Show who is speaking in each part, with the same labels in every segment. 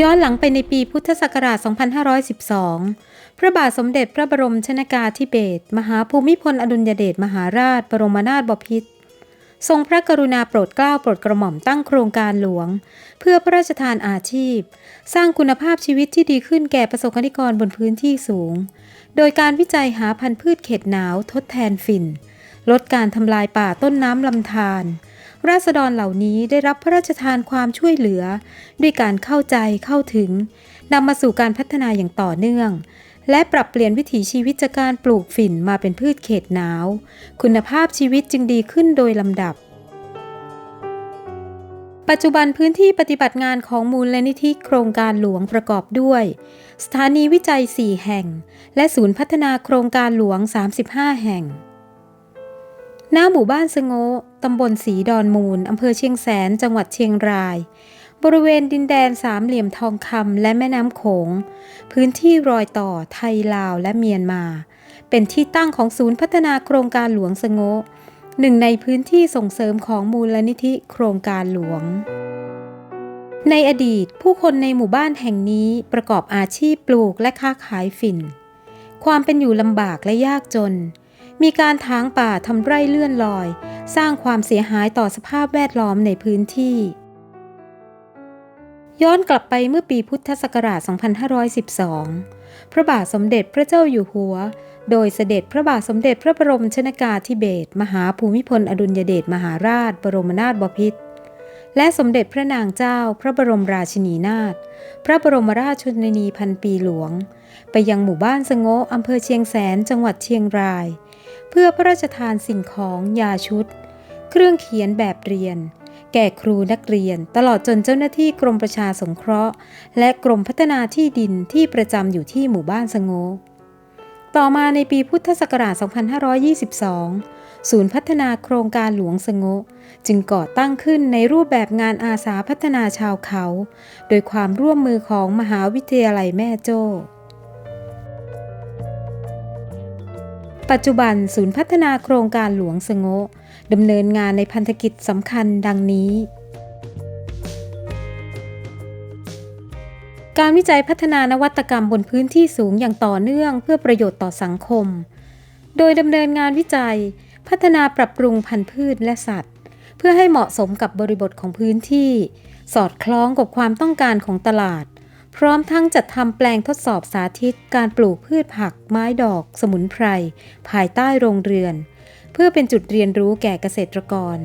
Speaker 1: ย้อนหลังไปในปีพุทธศักราช 2512 พระบาทสมเด็จพระบรมชนากาธิเบศรมหาภูมิพลอดุลยเดชมหาราช บรมนาถบพิตรทรงพระกรุณาโปรดเกล้าโปรดกระหม่อมตั้งโครงการหลวง เพื่อพระราชทานอาชีพ สร้างคุณภาพชีวิตที่ดีขึ้นแก่ประสบกนิกรบนพื้นที่สูง โดยการวิจัยหาพันธุ์พืชเขตหนาวทดแทนฝิ่น ลดการทำลายป่าต้นน้ำลำธารราษฎรเหล่านี้ได้รับพระราชทานความช่วยเหลือ ด้วยการเข้าใจเข้าถึงนำมาสู่การพัฒนาอย่างต่อเนื่อง และปรับเปลี่ยนวิถีชีวิตจากการปลูกฝิ่นมาเป็นพืชเขตหนาว คุณภาพชีวิตจึงดีขึ้นโดยลำดับ ปัจจุบันพื้นที่ปฏิบัติงานของมูลลนิธิโครงการหลวงประกอบด้วย สถานีวิจัย 4 แห่ง และศูนย์พัฒนาโครงการหลวง 35 แห่ง หน้าหมู่บ้านสงโงตำบลสีดอนมูล อำเภอเชียงแสน จังหวัดเชียงราย บริเวณดินแดนสามเหลี่ยมทองคำและแม่น้ำโขง พื้นที่รอยต่อไทยลาวและเมียนมา เป็นที่ตั้งของศูนย์พัฒนาโครงการหลวงสงโงหนึ่งในพื้นที่ส่งเสริมของมูลนิธิโครงการหลวง ในอดีตผู้คนในหมู่บ้านแห่งนี้ประกอบอาชีพปลูกและค้าขายฝิ่น ความเป็นอยู่ลำบากและยากจน มีการถางป่าทำไร่เลื่อนลอย สร้างความเสียหายต่อสภาพแวดล้อมในพื้นที่ ย้อนกลับไปเมื่อปีพุทธศักราช 2512 พระบาทสมเด็จพระเจ้าอยู่หัว โดยเสด็จพระบาทสมเด็จพระบรมชนากาธิเบศรมหาภูมิพลอดุลยเดชมหาราช บรมนาถบพิตรและสมเด็จพระนางเจ้าพระบรมราชินีนาถ พระบรมราชชนนีพันปีหลวง ไปยังหมู่บ้านสงโงอำเภอเชียงแสน จังหวัดเชียงราย เพื่อพระราชทานสิ่งของยาชุด เครื่องเขียนแบบเรียน แก่ครูนักเรียน ตลอดจนเจ้าหน้าที่กรมประชาสงเคราะห์ และกรมพัฒนาที่ดินที่ประจำอยู่ที่หมู่บ้านสงโงต่อมาในปีพุทธศักราช 2522 ศูนย์พัฒนาโครงการหลวงสงโงจึงก่อตั้งขึ้นในรูปแบบงานอาสาพัฒนาชาวเขา โดยความร่วมมือของมหาวิทยาลัยแม่โจ้ ปัจจุบันศูนย์พัฒนาโครงการหลวงสงโงดำเนินงานในพันธกิจสำคัญดังนี้ การวิจัยพัฒนานวัตกรรมบนพื้นที่สูงอย่างต่อเนื่องเพื่อประโยชน์ต่อสังคม โดยดำเนินงานวิจัย พัฒนาปรับปรุงพันธุ์พืชและสัตว์ เพื่อให้เหมาะสมกับบริบทของพื้นที่ สอดคล้องกับความต้องการของตลาด พร้อมทั้งจัดทำแปลงทดสอบสาธิตการปลูกพืชผักไม้ดอก สมุนไพร ภายใต้โรงเรือน เพื่อเป็นจุดเรียนรู้แก่เกษตรกร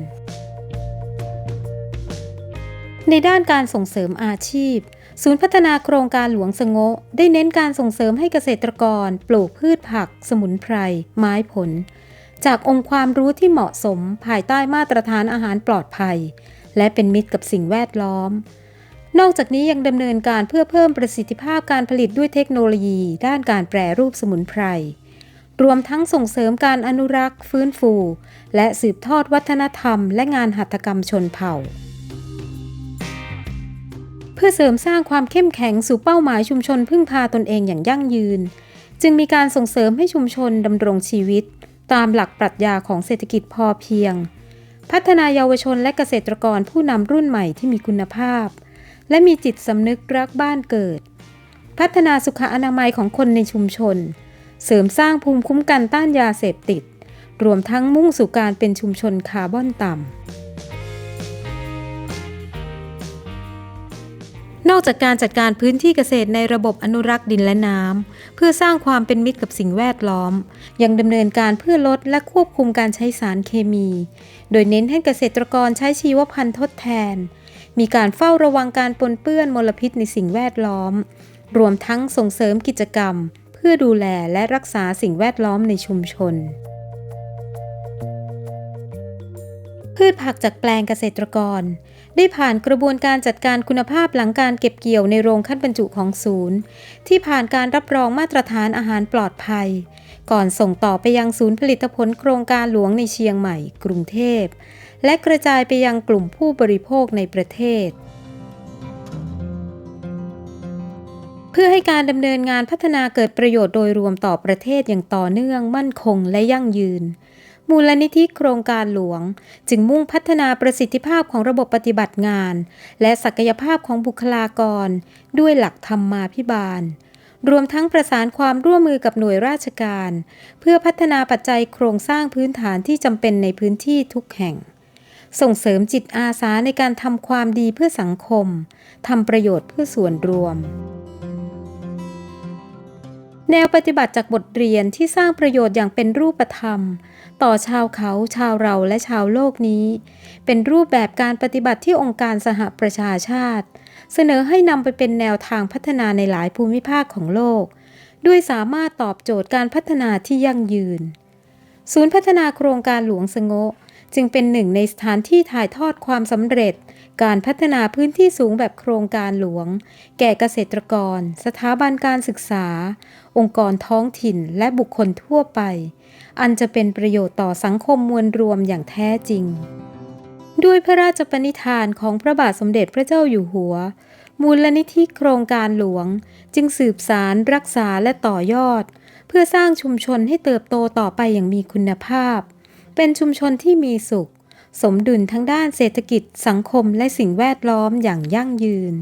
Speaker 1: ในด้านการส่งเสริมอาชีพ ศูนย์พัฒนาโครงการหลวงสงโงได้เน้นการส่งเสริมให้เกษตรกร ปลูกพืชผัก สมุนไพร ไม้ผล จากองค์ความรู้ที่เหมาะสมภายใต้มาตรฐานอาหารปลอดภัย และเป็นมิตรกับสิ่งแวดล้อม นอกจากนี้ยังดำเนินการเพื่อเพิ่มประสิทธิภาพการผลิตด้วยเทคโนโลยี ด้านการแปรรูปสมุนไพร รวมทั้งส่งเสริมการอนุรักษ์ ฟื้นฟู และสืบทอดวัฒนธรรม และงานหัตถกรรมชนเผ่า เพื่อเสริมสร้างความเข้มแข็งสู่เป้าหมายชุมชนพึ่งพาตนเองอย่างยั่งยืน จึงมีการส่งเสริมให้ชุมชนดำรงชีวิต ตามหลักปรัชญาของเศรษฐกิจพอเพียง พัฒนาเยาวชนและเกษตรกรผู้นำรุ่นใหม่ที่มีคุณภาพ และมีจิตสำนึกรักบ้านเกิด พัฒนาสุขอนามัยของคนในชุมชน เสริมสร้างภูมิคุ้มกันต้านยาเสพติด รวมทั้งมุ่งสู่การเป็นชุมชนคาร์บอนต่ำ นอกจากการจัดการพื้นที่เกษตรในระบบอนุรักษ์ดินและน้ำเพื่อสร้างความเป็นมิตรกับสิ่งแวดล้อม ยังดำเนินการเพื่อลดและควบคุมการใช้สารเคมี โดยเน้นให้เกษตรกรใช้ชีวพันธุ์ทดแทน มีการเฝ้าระวังการปนเปื้อนมลพิษในสิ่งแวดล้อม รวมทั้งส่งเสริมกิจกรรม เพื่อดูแลและรักษาสิ่งแวดล้อมในชุมชน พืชผักจากแปลงเกษตรกร ได้ผ่านกระบวนการจัดการคุณภาพหลังการเก็บเกี่ยวในโรงขั้นบรรจุของศูนย์ ที่ผ่านการรับรองมาตรฐานอาหารปลอดภัย ก่อนส่งต่อไปยังศูนย์ผลิตผลโครงการหลวงในเชียงใหม่ กรุงเทพ และกระจายไปยังกลุ่มผู้บริโภคในประเทศ เพื่อให้การดำเนินงานพัฒนาเกิดประโยชน์โดยรวมต่อประเทศอย่างต่อเนื่อง มั่นคงและยั่งยืน มูลนิธิโครงการหลวง จึงมุ่งพัฒนาประสิทธิภาพของระบบปฏิบัติงาน และศักยภาพของบุคลากร ด้วยหลักธรรมาภิบาลรวมทั้งประสานความร่วมมือกับหน่วยราชการ เพื่อพัฒนาปัจจัยโครงสร้างพื้นฐานที่จำเป็นในพื้นที่ทุกแห่ง ส่งเสริมจิตอาสาในการทำความดีเพื่อสังคมทำประโยชน์เพื่อส่วนรวม แนวปฏิบัติจากบทเรียนที่สร้างประโยชน์อย่างเป็นรูปธรรม ต่อชาวเขาชาวเราและชาวโลกนี้ เป็นรูปแบบการปฏิบัติที่องค์การสหประชาชาติ เสนอให้นำไปเป็นแนวทางพัฒนาในหลายภูมิภาคของโลก ด้วยสามารถตอบโจทย์การพัฒนาที่ยั่งยืน ศูนย์พัฒนาโครงการหลวงสงะ จึงเป็นหนึ่งในสถานที่ถ่ายทอดความสำเร็จ การพัฒนาพื้นที่สูงแบบโครงการหลวง แก่เกษตรกร สถาบันการศึกษา องค์กรท้องถิ่นและบุคคลทั่วไป อันจะเป็นประโยชน์ต่อสังคมมวลรวมอย่างแท้จริง ด้วยพระราชปณิธานของพระบาทสมเด็จพระเจ้าอยู่หัวมูลนิธิโครงการหลวง จึงสืบสารรักษาและต่อยอด เพื่อสร้างชุมชนให้เติบโตต่อไปอย่างมีคุณภาพ เป็นชุมชนที่มีสุข สมดุลทั้งด้านเศรษฐกิจสังคมและสิ่งแวดล้อมอย่างยั่งยืน